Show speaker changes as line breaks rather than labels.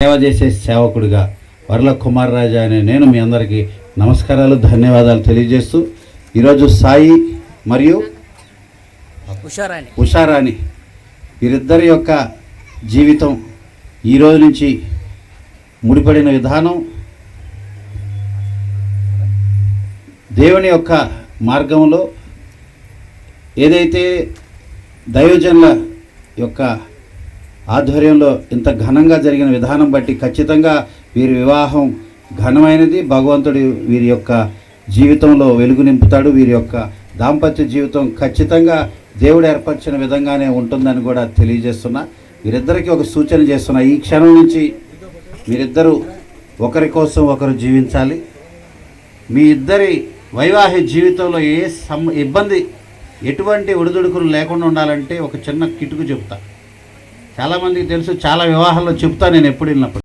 సేవ చేసే సేవకుడిగా వరల కుమార్ రాజా అనే నేను మీ అందరికీ నమస్కారాలు ధన్యవాదాలు తెలియజేస్తూ ఈరోజు సాయి మరియు ఉషారాణి. వీరిద్దరి యొక్క జీవితం ఈ రోజు నుంచి ముడిపడిన విధానం దేవుని యొక్క మార్గంలో ఏదైతే దైవజనుల యొక్క ఆధ్వర్యంలో ఇంత ఘనంగా జరిగిన విధానం బట్టి ఖచ్చితంగా వీరి వివాహం ఘనమైనది. భగవంతుడు వీరి యొక్క జీవితంలో వెలుగు నింపుతాడు. వీరి యొక్క దాంపత్య జీవితం ఖచ్చితంగా దేవుడు ఏర్పరిచిన విధంగానే ఉంటుందని కూడా తెలియజేస్తున్నా. వీరిద్దరికీ ఒక సూచన చేస్తున్నా. ఈ క్షణం నుంచి వీరిద్దరూ ఒకరి కోసం ఒకరు జీవించాలి. మీ ఇద్దరి వైవాహిక జీవితంలో ఏ సమ్ ఇబ్బంది ఎటువంటి ఒడిదుడుకులు లేకుండా ఉండాలంటే ఒక చిన్న కిటుకు చెప్తా. చాలామందికి తెలుసు చాలా వివాహాల్లో చెప్తా నేను ఎప్పుడు వెళ్ళినప్పుడు.